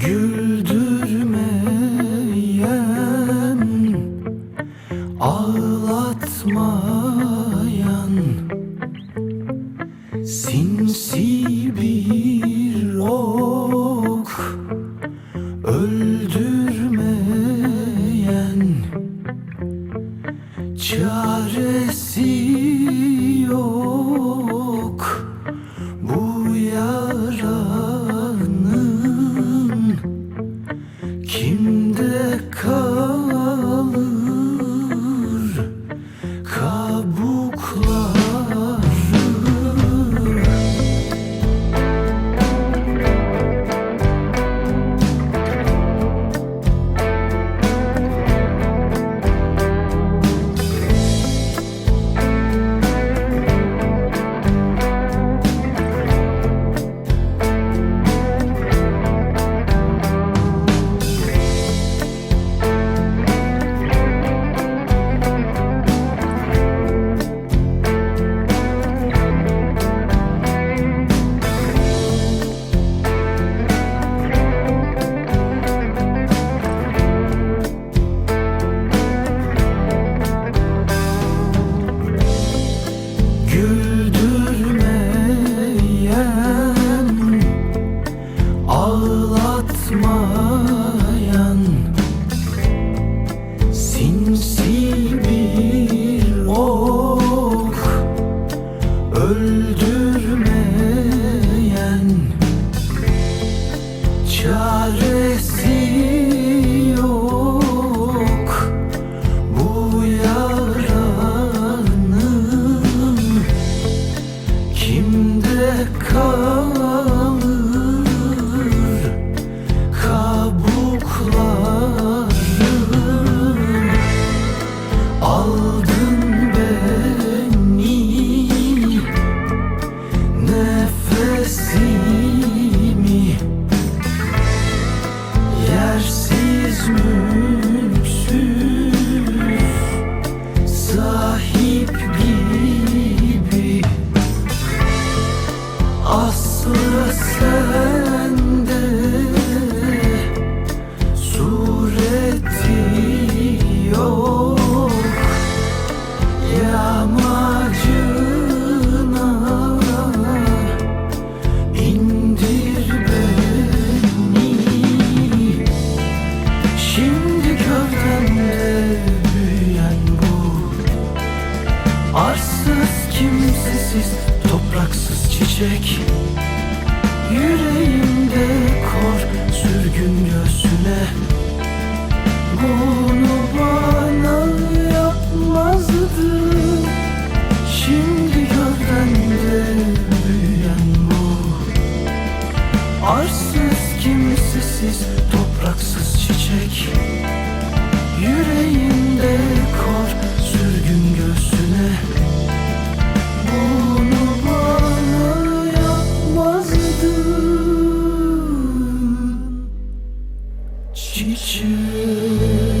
Güldürmeyen Ağlatmayan Sinsi bir ok Öldürmeyen Çaresi cold. Arsız kimsesiz topraksız çiçek. Yüreğimde kor sürgün göğsüne. Bunu bana yapmazdı. Şimdi gövdemde büyüyen bu. Arsız kimsesiz topraksız çiçek. Yüreğimde kor you.